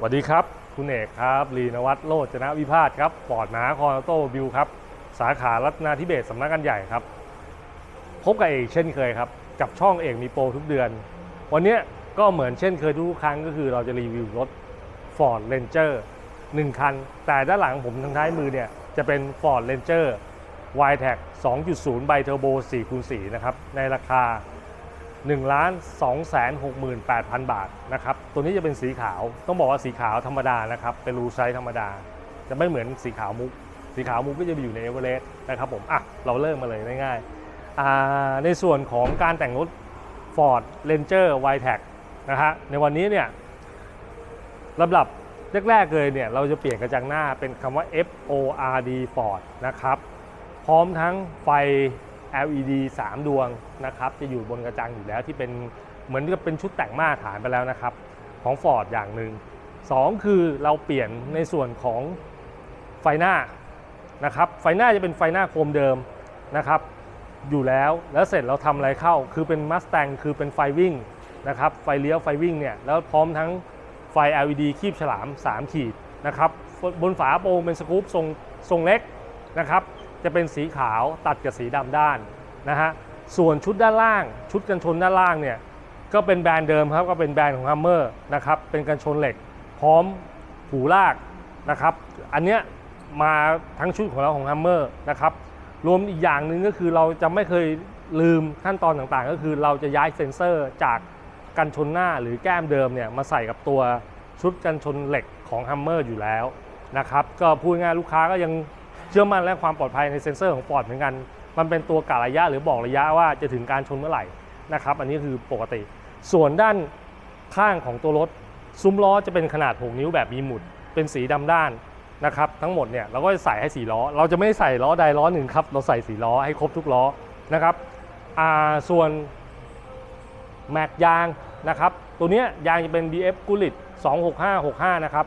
สวัสดีครับ คุณเอกครับลีนวัฒโลจนะวิพาทครับปอดหนาคอนโตบิวครับ สาขารัตนาธิเบศสำนักงานใหญ่ครับ พบกับเอกเช่นเคยครับ กับช่องเอกมีโปรทุกเดือน วันนี้ก็เหมือนเช่นเคยทุกครั้งก็คือเราจะรีวิวรถ Ford Ranger 1 คัน แต่ด้านหลังผมทางท้ายมือเนี่ย จะเป็น Ford Ranger y t e c 2.0ไบเทอร์โบ4คูณ4นะครับในราคา 1ล้าน2 6 8 0 0 0 บาทนะครับ ตัวนี้จะเป็นสีขาว ต้องบอกว่าสีขาวธรรมดานะครับ เป็นรูไซส์ธรรมดา จะไม่เหมือนสีขาวมุก สีขาวมุกก็จะอยู่ในเอเวอเรสต์นะครับผม อะ เราเริ่มมาเลยง่ายๆ ในส่วนของการแต่งรถ Ford Ranger y t e c นะฮะ ในวันนี้เนี่ยลำดับแรกๆเลยเนี่ย เราจะเปลี่ยนกระจังหน้าเป็นคำว่า F O R D Ford นะครับ พร้อมทั้งไฟ LED 3 ดวงนะครับจะอยู่บนกระจังอยู่แล้วที่เป็นเหมือนกับเป็นชุดแต่งมาตรฐานไปแล้วนะครับ ของ Ford อย่างหนึ่งสองคือเราเปลี่ยนในส่วนของไฟหน้านะครับไฟหน้าจะเป็นไฟหน้าโคมเดิมนะครับอยู่แล้วแล้วเสร็จเราทำอะไรเข้า คือเป็น Mustang คือเป็นไฟวิ่งนะครับไฟเลี้ยวไฟวิ่งเนี่ยแล้วพร้อมทั้งไฟ LED คีบฉลาม 3 ขีดนะครับบนฝาโปรงเป็นสกู๊ปทรงทรงเล็กนะครับ จะเป็นสีขาวตัดกับสีดำด้านนะฮะส่วนชุดด้านล่าง ชุดกันชนด้านล่างเนี่ยก็เป็นแบรนด์เดิมครับก็เป็นแบรนด์ของ Hummer นะครับเป็นกันชนเหล็ก พร้อมหูลากนะครับ อันเนี้ยมาทั้งชุดของเราของ Hummer นะครับรวมอีกอย่างหนึ่งก็คือเราจะไม่เคยลืมขั้นตอนต่างๆ ก็คือเราจะย้ายเซ็นเซอร์จากกันชนหน้าหรือแก้มเดิมเนี่ยมาใส่กับตัวชุดกันชนเหล็กของ Hummer อยู่แล้วนะครับก็พูดง่ายลูกค้าก็ยัง เชื่อมั่นและความปลอดภัยในเซ็นเซอร์ของ Ford เหมือนกัน มันเป็นตัวกะระยะหรือบอกระยะว่าจะถึงการชนเมื่อไหร่นะครับ อันนี้คือปกติ ส่วนด้านข้างของตัวรถ ซุ้มล้อจะเป็นขนาด 6 นิ้วแบบมีหมุด เป็นสีดำด้านนะครับทั้งหมดเนี่ยเราก็จะใส่ให้สีล้อ เราจะไม่ใส่ล้อใดล้อหนึ่งครับ เราใส่สีล้อให้ครบทุกล้อนะครับส่วนแม็กยางนะครับ ตัวเนี้ยยางจะเป็น BF g u l i t 26565 นะครับ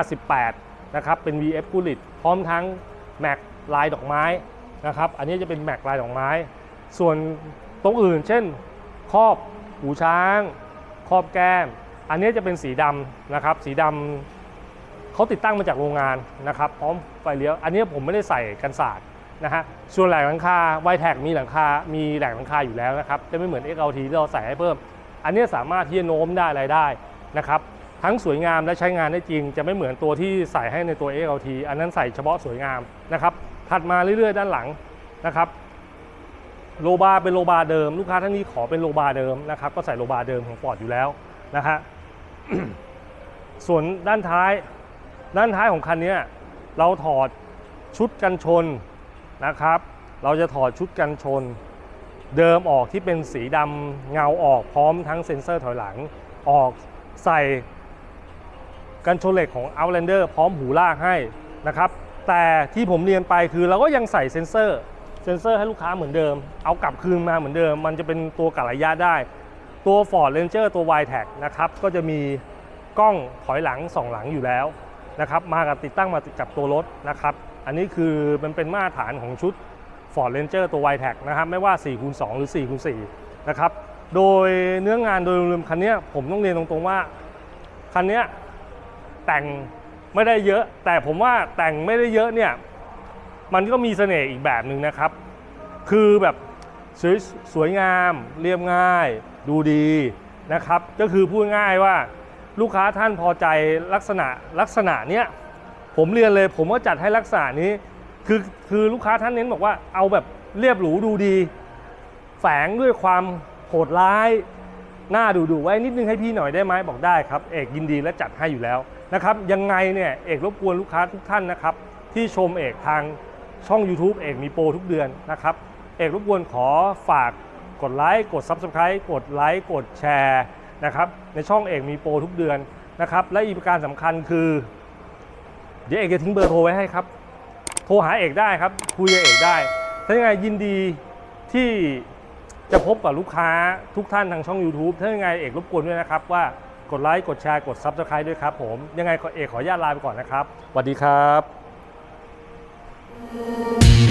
R18 นะครับ เป็น VF g u l i t พร้อมทั้ง แม็กลายดอกไม้นะครับ อันนี้จะเป็นแม็กลายดอกไม้ ส่วนตรงอื่น เช่น ครอบหูช้าง ครอบแก้ม อันนี้จะเป็นสีดำนะครับ สีดำเขาติดตั้งมาจากโรงงานนะครับ พร้อมไฟเลี้ยว อันนี้ผมไม่ได้ใส่กันศาสตร์นะฮะ ส่วนแหลกหลังคาไวแท็กมีหลังคา มีแหลกหลังคาอยู่แล้วนะครับ จะไม่เหมือน XLT ที่เราใส่ให้เพิ่ม อันนี้สามารถที่จะโน้มได้อะไรได้นะครับ ทั้งสวยงามและใช้งานได้จริง จะไม่เหมือนตัวที่ใส่ให้ในตัว XLT อันนั้นใส่เฉพาะสวยงามนะครับถัดมาเรื่อยๆ ด้านหลังนะครับโลบาร์เป็นโลบาร์เดิม ลูกค้าท่านนี้ขอเป็นโลบาร์เดิมนะครับก็ใส่โลบาร์เดิมของฟอร์ดอยู่แล้วนะฮะส่วนด้านท้าย ด้านท้ายของคันนี้เราถอดชุดกันชนนะครับ เราจะถอดชุดกันชน เดิมออกที่เป็นสีดำเงาออกพร้อมทั้งเซ็นเซอร์ถอยหลังออกใส่ กันชนเหล็กของ Outlander พร้อมหูลากให้นะครับแต่ที่ผมเรียนไปคือเราก็ยังใส่เซ็นเซอร์ เซ็นเซอร์ให้ลูกค้าเหมือนเดิม เอากลับคืนมาเหมือนเดิม มันจะเป็นตัวกะระยะได้ ตัว Ford Ranger ตัว y t a g นะครับก็จะมีกล้องถอยหลังสองหลังอยู่แล้วนะครับมากับติดตั้งมากับตัวรถนะครับอันนี้คือมันเป็นมาตรฐานของชุด Ford Ranger ตัว y t a g นะครับไม่ว่า4คูณ2หรือ4คูณ4นะครับโดยเนื้องานโดยรวมคันนี้ผมต้องเรียนตรงๆว่าคันนี้ แต่งไม่ได้เยอะ แต่ผมว่าแต่งไม่ได้เยอะเนี่ยมันก็มีเสน่ห์อีกแบบหนึ่งนะครับ คือแบบสวยสวยงามเรียบง่าย ดูดีนะครับ ก็คือพูดง่ายว่าลูกค้าท่านพอใจลักษณะลักษณะเนี้ยผมเรียนเลยผมก็จัดให้ลักษณะนี้คือคือลูกค้าท่านเน้นบอกว่าเอาแบบเรียบหรูดูดี แฝงด้วยความโหดร้ายหน้าดูดูไว้นิดนึงให้พี่หน่อยได้ไหมบอกได้ครับ เอกยินดีและจัดให้อยู่แล้ว นะครับยังไงเนี่ยเอกรบกวนลูกค้าทุกท่านนะครับที่ชมเอกทางช่อง YouTube เอกมีโปรทุกเดือนนะครับเอกรบกวนขอฝากกดไลค์กด Subscribe กดไลค์กดแชร์นะครับในช่องเอกมีโปรทุกเดือนนะครับและอีกประการสำคัญคือ เดี๋ยวเอกจะทิ้งเบอร์โทรไว้ให้ครับ โทรหาเอกได้ครับคุยกับเอกได้ถ้ายังไงยินดีที่จะพบกับลูกค้าทุกท่านทางช่อง YouTube ถ้ายังไงเอกรบกวนด้วยนะครับว่า กดไลค์กดแชร์กด Subscribe ด้วยครับผมยังไงเอกขออนุญาตลาไปก่อนนะครับสวัสดีครับ